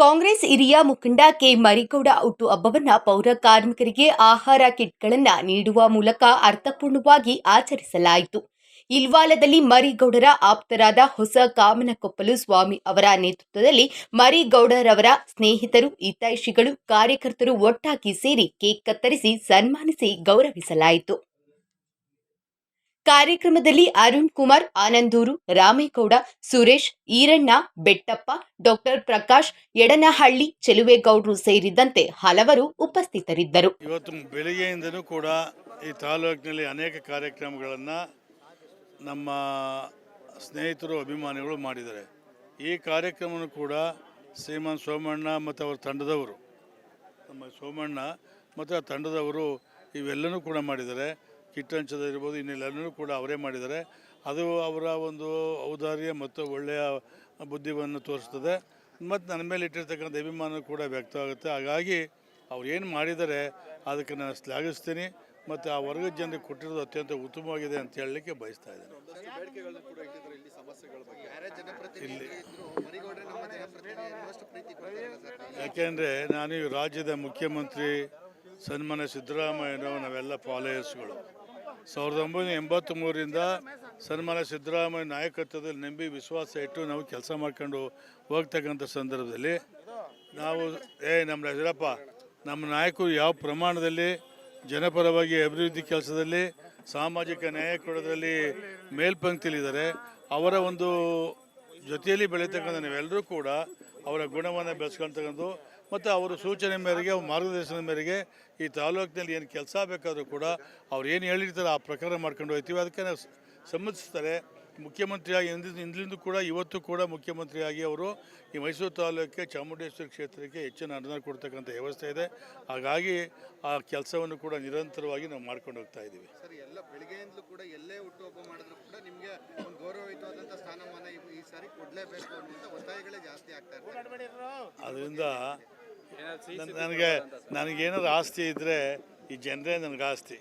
ಕಾಂಗ್ರೆಸ್ ಹಿರಿಯ ಮುಖಂಡ ಕೆ ಮರಿಗೌಡ ಹುಟ್ಟುಹಬ್ಬವನ್ನ ಪೌರ ಕಾರ್ಮಿಕರಿಗೆ ಆಹಾರ ಕಿಟ್ಗಳನ್ನು ನೀಡುವ ಮೂಲಕ ಅರ್ಥಪೂರ್ಣವಾಗಿ ಆಚರಿಸಲಾಯಿತು. ಇಲ್ವಾಲದಲ್ಲಿ ಮರಿಗೌಡರ ಆಪ್ತರಾದ ಹೊಸ ಕಾಮನಕೊಪ್ಪಲು ಸ್ವಾಮಿ ಅವರ ನೇತೃತ್ವದಲ್ಲಿ ಮರಿಗೌಡರವರ ಸ್ನೇಹಿತರು, ಹಿತೈಷಿಗಳು, ಕಾರ್ಯಕರ್ತರು ಒಟ್ಟಾಗಿ ಸೇರಿ ಕೇಕ್ ಕತ್ತರಿಸಿ ಸನ್ಮಾನಿಸಿ ಗೌರವಿಸಲಾಯಿತು. ಕಾರ್ಯಕ್ರಮದಲ್ಲಿ ಅರುಣ್ ಕುಮಾರ್, ಆನಂದೂರು, ರಾಮೇಗೌಡ, ಸುರೇಶ್, ಈರಣ್ಣ, ಬೆಟ್ಟಪ್ಪ, ಡಾಕ್ಟರ್ ಪ್ರಕಾಶ್, ಯಡನಹಳ್ಳಿ, ಚೆಲುವೇಗೌಡರು ಸೇರಿದಂತೆ ಹಲವರು ಉಪಸ್ಥಿತರಿದ್ದರು. ಇವತ್ತು ಬೆಳಿಗ್ಗೆಯಿಂದಲೂ ಕೂಡ ಈ ತಾಲೂಕಿನಲ್ಲಿ ಅನೇಕ ಕಾರ್ಯಕ್ರಮಗಳನ್ನು ನಮ್ಮ ಸ್ನೇಹಿತರು, ಅಭಿಮಾನಿಗಳು ಮಾಡಿದ್ದಾರೆ. ಈ ಕಾರ್ಯಕ್ರಮವನ್ನು ಕೂಡ ಶ್ರೀಮಾನ್ ಸೋಮಣ್ಣ ಮತ್ತು ಅವರ ತಂಡದವರು, ನಮ್ಮ ಸೋಮಣ್ಣ ಮತ್ತು ಆ ತಂಡದವರು ಇವೆಲ್ಲನೂ ಕೂಡ ಮಾಡಿದ್ದಾರೆ. ಕಿಟ್ ಹಂಚೋದಿರ್ಬೋದು ಇನ್ನೆಲ್ಲನೂ ಕೂಡ ಅವರೇ ಮಾಡಿದ್ದಾರೆ. ಅದು ಅವರ ಒಂದು ಔದಾರ್ಯ ಮತ್ತು ಒಳ್ಳೆಯ ಬುದ್ಧಿವನ್ನು ತೋರಿಸ್ತದೆ. ಮತ್ತು ನನ್ನ ಮೇಲೆ ಇಟ್ಟಿರ್ತಕ್ಕಂಥ ಅಭಿಮಾನ ಕೂಡ ವ್ಯಕ್ತವಾಗುತ್ತೆ. ಹಾಗಾಗಿ ಅವ್ರು ಏನು ಮಾಡಿದ್ದಾರೆ ಅದಕ್ಕೆ ನಾನು ಶ್ಲಾಘಿಸ್ತೀನಿ. ಮತ್ತು ಆ ವರ್ಗದ ಜನರಿಗೆ ಕೊಟ್ಟಿರೋದು ಅತ್ಯಂತ ಉತ್ತಮವಾಗಿದೆ ಅಂತ ಹೇಳಲಿಕ್ಕೆ ಬಯಸ್ತಾ ಇದ್ದೇನೆ. ಇಲ್ಲಿ. ಯಾಕೆಂದರೆ ನಾನು ಈ ರಾಜ್ಯದ ಮುಖ್ಯಮಂತ್ರಿ ಸನ್ಮಾನ್ಯ ಸಿದ್ದರಾಮಯ್ಯನವರು ನಾವೆಲ್ಲ ಫಾಲೋಯರ್ಸ್ಗಳು. ಸಾವಿರದ ಒಂಬೈನೂರ ಎಂಬತ್ತ್ಮೂರರಿಂದ ಸನ್ಮಾನ ಸಿದ್ದರಾಮಯ್ಯ ನಾಯಕತ್ವದಲ್ಲಿ ನಂಬಿ ವಿಶ್ವಾಸ ಇಟ್ಟು ನಾವು ಕೆಲಸ ಮಾಡ್ಕೊಂಡು ಹೋಗ್ತಕ್ಕಂಥ ಸಂದರ್ಭದಲ್ಲಿ ನಾವು, ಏ, ನಮ್ಮ ರಾಜರಪ್ಪ, ನಮ್ಮ ನಾಯಕರು ಯಾವ ಪ್ರಮಾಣದಲ್ಲಿ ಜನಪರವಾಗಿ ಅಭಿವೃದ್ಧಿ ಕೆಲಸದಲ್ಲಿ, ಸಾಮಾಜಿಕ ನ್ಯಾಯ ಕೊಡೋದ್ರಲ್ಲಿ ಮೇಲ್ಪಂಕ್ತಿಲಿದ್ದಾರೆ, ಅವರ ಒಂದು ಜೊತೆಯಲ್ಲಿ ಬೆಳೀತಕ್ಕಂಥ ನಾವೆಲ್ಲರೂ ಕೂಡ ಅವರ ಗುಣವನ್ನು ಬೆಳೆಸ್ಕೊಳ್ತಕ್ಕಂಥ ಮತ್ತು ಅವರ ಸೂಚನೆ ಮೇರೆಗೆ, ಅವ್ರ ಮಾರ್ಗದರ್ಶನದ ಮೇರೆಗೆ ಈ ತಾಲೂಕಿನಲ್ಲಿ ಏನು ಕೆಲಸ ಬೇಕಾದರೂ ಕೂಡ ಅವ್ರು ಏನು ಹೇಳಿರ್ತಾರೆ ಆ ಪ್ರಕಾರ ಮಾಡ್ಕೊಂಡು ಹೋಗ್ತೀವಿ. ಅದಕ್ಕೆ ಸಮ್ಮತಿಸ್ತಾರೆ ಮುಖ್ಯಮಂತ್ರಿಯಾಗಿ ಇಂದಿನಿಂದ ಇಂದಲಿಂದ ಕೂಡ ಇವತ್ತು ಕೂಡ ಮುಖ್ಯಮಂತ್ರಿಯಾಗಿ ಅವರು ಈ ಮೈಸೂರು ತಾಲೂಕಿಗೆ ಚಾಮುಂಡೇಶ್ವರಿ ಕ್ಷೇತ್ರಕ್ಕೆ ಹೆಚ್ಚಿನ ಅನುದಾನ ಕೊಡ್ತಕ್ಕಂಥ ವ್ಯವಸ್ಥೆ ಇದೆ. ಹಾಗಾಗಿ ಆ ಕೆಲಸವನ್ನು ಕೂಡ ನಿರಂತರವಾಗಿ ನಾವು ಮಾಡ್ಕೊಂಡು ಹೋಗ್ತಾ ಇದ್ದೀವಿ. ಸರ್ ಎಲ್ಲ ಬೆಳಗ್ಗೆಯಿಂದಲೂ ಕೂಡ ಎಲ್ಲೇ ಹುಟ್ಟುಹಬ್ಬ ಮಾಡಿದ್ರು ಕೂಡ ನಿಮಗೆ ಒಂದು ಗೌರವಯುತವಾದಂಥ ಸ್ಥಾನಮಾನ ಈ- ಸಾರಿ ಕೊಡಲೇಬೇಕು ಅನ್ನುವಂಥ ಒತ್ತಾಯಗಳೇ ಜಾಸ್ತಿ ಆಗ್ತಾ ಅದರಿಂದ ನನ್- ನನಗೆ ನನಗೇನಾದ್ರು ಆಸ್ತಿ ಇದ್ದರೆ ಈ ಜನರೇ ನನಗೆ ಆಸ್ತಿ.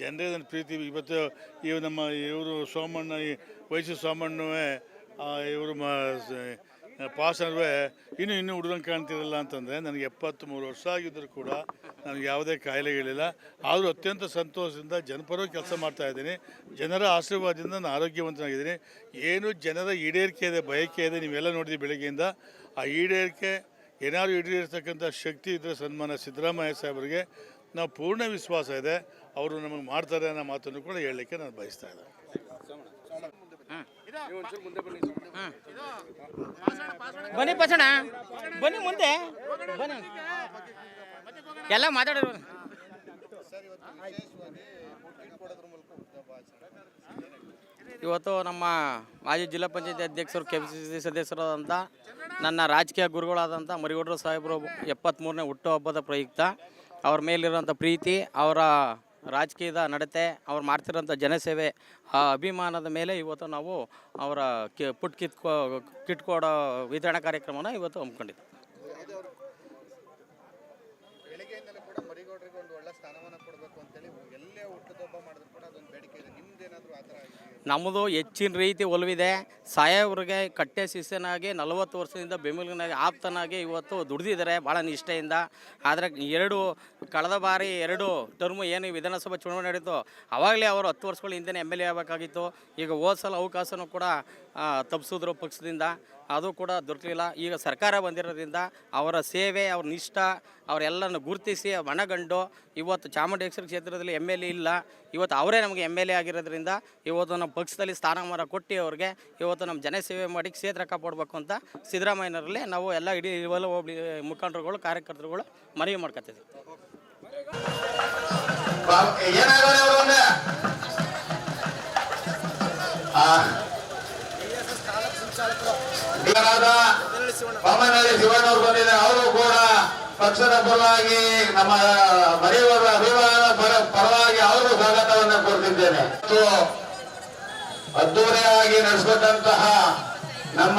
ಜನರೇ ನನ್ನ ಪ್ರೀತಿ ಇವತ್ತು ಇವು ನಮ್ಮ ಇವರು ಸೋಮಣ್ಣ, ಈ ವಯಸ್ಸು ಸೋಮಣ್ಣವೇ ಇವರು ಮ ಪಾಸನವೇ ಇನ್ನೂ ಇನ್ನೂ ಹುಡುಗಂಗೆ ಕಾಣ್ತಿರಲ್ಲ ಅಂತಂದರೆ ನನಗೆ ಎಪ್ಪತ್ತ್ಮೂರು ವರ್ಷ ಆಗಿದ್ದರೂ ಕೂಡ ನನಗೆ ಯಾವುದೇ ಕಾಯಿಲೆಗಳಿಲ್ಲ. ಆದರೂ ಅತ್ಯಂತ ಸಂತೋಷದಿಂದ ಜನಪರವಾಗಿ ಕೆಲಸ ಮಾಡ್ತಾ ಇದ್ದೀನಿ. ಜನರ ಆಶೀರ್ವಾದದಿಂದ ನಾನು ಆರೋಗ್ಯವಂತನಾಗಿದ್ದೀನಿ. ಏನು ಜನರ ಈಡೇರಿಕೆ ಇದೆ, ಬಯಕೆ ಇದೆ, ನೀವೆಲ್ಲ ನೋಡಿದ್ವಿ ಬೆಳಗ್ಗೆಯಿಂದ. ಆ ಈಡೇರಿಕೆ, ಏನಾದ್ರು ಈಡೇರಿರ್ತಕ್ಕಂಥ ಶಕ್ತಿ ಇದ್ದರೆ ಸನ್ಮಾನ ಸಿದ್ದರಾಮಯ್ಯ ಸಾಹೇಬರಿಗೆ, ನಾವು ಪೂರ್ಣ ವಿಶ್ವಾಸ ಇದೆ. ಅವರು ನಮಗೆ ಮಾಡ್ತಾರೆ ಅನ್ನೋ ಮಾತನ್ನು ಕೂಡ ಹೇಳಲಿಕ್ಕೆ ನಾನು ಬಯಸ್ತಾ ಇದ್ದೇನೆ. ಬನ್ನಿ ಪಸಣ. ಬನ್ನಿ ಮುಂದೆ. ಬನ್ನಿ. ಎಲ್ಲ ಮಾತಾಡೋರು. ಇವತ್ತು ನಮ್ಮ ಮಾಜಿ ಜಿಲ್ಲಾ ಪಂಚಾಯತಿ ಅಧ್ಯಕ್ಷರು ಕೆ ಪಿ ಸಿ ಸಿ ಸದಸ್ಯರಾದಂಥ ನನ್ನ ರಾಜಕೀಯ ಗುರುಗಳಾದಂಥ ಮರಿಗೌಡರು ಸಾಹೇಬರು ಎಪ್ಪತ್ತ್ಮೂರನೇ ಹುಟ್ಟುಹಬ್ಬದ ಪ್ರಯುಕ್ತ ಅವ್ರ ಮೇಲಿರುವಂಥ ಪ್ರೀತಿ ಅವರ ರಾಜಕೀಯದ ನಡತೆ, ಅವ್ರು ಮಾಡ್ತಿರೋಂಥ ಜನಸೇವೆ, ಆ ಅಭಿಮಾನದ ಮೇಲೆ ಇವತ್ತು ನಾವು ಅವರ ಕಿ, ಪುಟ್ ಕಿತ್ಕೊ, ಕಿಟ್ಕೋಡೋ ವಿತರಣಾ ಕಾರ್ಯಕ್ರಮನ ಇವತ್ತು ಹಮ್ಮಿಕೊಂಡಿದ್ವಿ ಬೆಳಿಗ್ಗೆಯಿಂದಲೂ ಕೂಡ ಮರಿಗೌಡರಿಗೆ ಒಂದು ಒಳ್ಳೆ ಸ್ಥಾನಮಾನ ಕೊಡಬೇಕು ಅಂತೇಳಿ ಎಲ್ಲೇ ಹುಟ್ಟುಹಬ್ಬ ಮಾಡಿದ್ರು ಕೂಡ ಅದೊಂದು ಬೇಡಿಕೆ ಇದೆ. ನಿಮ್ದೇನಾದರೂ ಆ ಥರ ನಮ್ಮದು ಹೆಚ್ಚಿನ ರೀತಿ ಒಲವಿದೆ. ಸಾಯವ್ರಿಗೆ ಕಟ್ಟೆ ಶಿಷ್ಯನಾಗಿ ನಲವತ್ತು ವರ್ಷದಿಂದ ಬೆಂಗಳೂರಿನಾಗಿ ಆಪ್ತನಾಗಿ ಇವತ್ತು ದುಡಿದಿದ್ದಾರೆ ಭಾಳ ನಿಷ್ಠೆಯಿಂದ. ಆದರೆ ಎರಡು, ಕಳೆದ ಬಾರಿ ಎರಡು ಟರ್ಮು ಏನು ವಿಧಾನಸಭಾ ಚುನಾವಣೆ ನಡೀತು ಆವಾಗಲೇ ಅವರು ಹತ್ತು ವರ್ಷಗಳ ಹಿಂದೆ ಎಂ ಎಲ್ ಎ ಆಗಬೇಕಾಗಿತ್ತು. ಈಗ ಹೋದ ಸಲ ಅವಕಾಶನೂ ಕೂಡ ತಪ್ಪಿಸಿದ್ರು ಪಕ್ಷದಿಂದ. ಅದು ಕೂಡ ದೊರಕಲಿಲ್ಲ. ಈಗ ಸರ್ಕಾರ ಬಂದಿರೋದ್ರಿಂದ ಅವರ ಸೇವೆ, ಅವ್ರ ನಿಷ್ಠ ಅವರೆಲ್ಲನೂ ಗುರುತಿಸಿ, ಮನಗಂಡು ಇವತ್ತು ಚಾಮುಂಡೇಶ್ವರಿ ಕ್ಷೇತ್ರದಲ್ಲಿ ಎಂ ಎಲ್ ಎ ಇಲ್ಲ. ಇವತ್ತು ಅವರೇ ನಮಗೆ ಎಂ ಎಲ್ ಎ ಆಗಿರೋದ್ರಿಂದ ಇವತ್ತು ನಮ್ಮ ಪಕ್ಷದಲ್ಲಿ ಸ್ಥಾನಮಾನ ಕೊಟ್ಟು ಅವ್ರಿಗೆ ಇವತ್ತು ನಮ್ಮ ಜನಸೇವೆ ಮಾಡಿ ಕ್ಷೇತ್ರ ಕಾಪಾಡಬೇಕು ಅಂತ ಸಿದ್ದರಾಮಯ್ಯನವರಲ್ಲಿ ನಾವು ಎಲ್ಲ ಇಡೀ ಇವೆಲ್ಲ ಮುಖಂಡರುಗಳು, ಕಾರ್ಯಕರ್ತರುಗಳು ಮನವಿ ಮಾಡ್ಕೊತಿದ್ವಿ. ಅವರು ಅಂದ್ರೆ ಬೊಮ್ಮನಹಳ್ಳಿ ಶಿವಣ್ಣವ್ರು ಬಂದಿದ್ದಾರೆ. ಅವರು ಕೂಡ ಪಕ್ಷದ ಪರವಾಗಿ ನಮ್ಮ ಮರೆಯುವವರ ಅಭಿಮಾನ ಪರವಾಗಿ ಅವರು ಸ್ವಾಗತವನ್ನು ಕೊಡ್ತಿದ್ದೇನೆ. ಮತ್ತು ಅದ್ದೂರಿಯಾಗಿ ನಡೆಸಿಕೊಂಡಂತಹ ನಮ್ಮ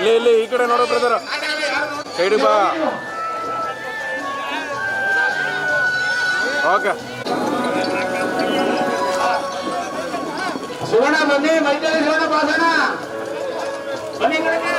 ಇಲ್ಲಿ ಇಲ್ಲಿ, ಈ ಕಡೆ ನೋಡೋ ಬ್ರದರ್ ಸೈಡ್ ಬಾ. ಓಕೆ ಸುವರ್ಣ, ಬನ್ನಿ ಮೈತ್ರಿ ಸುವರ್ಣ ಬಾಸಣ್ಣ ಬನ್ನಿ ಕಡೆಗೆ.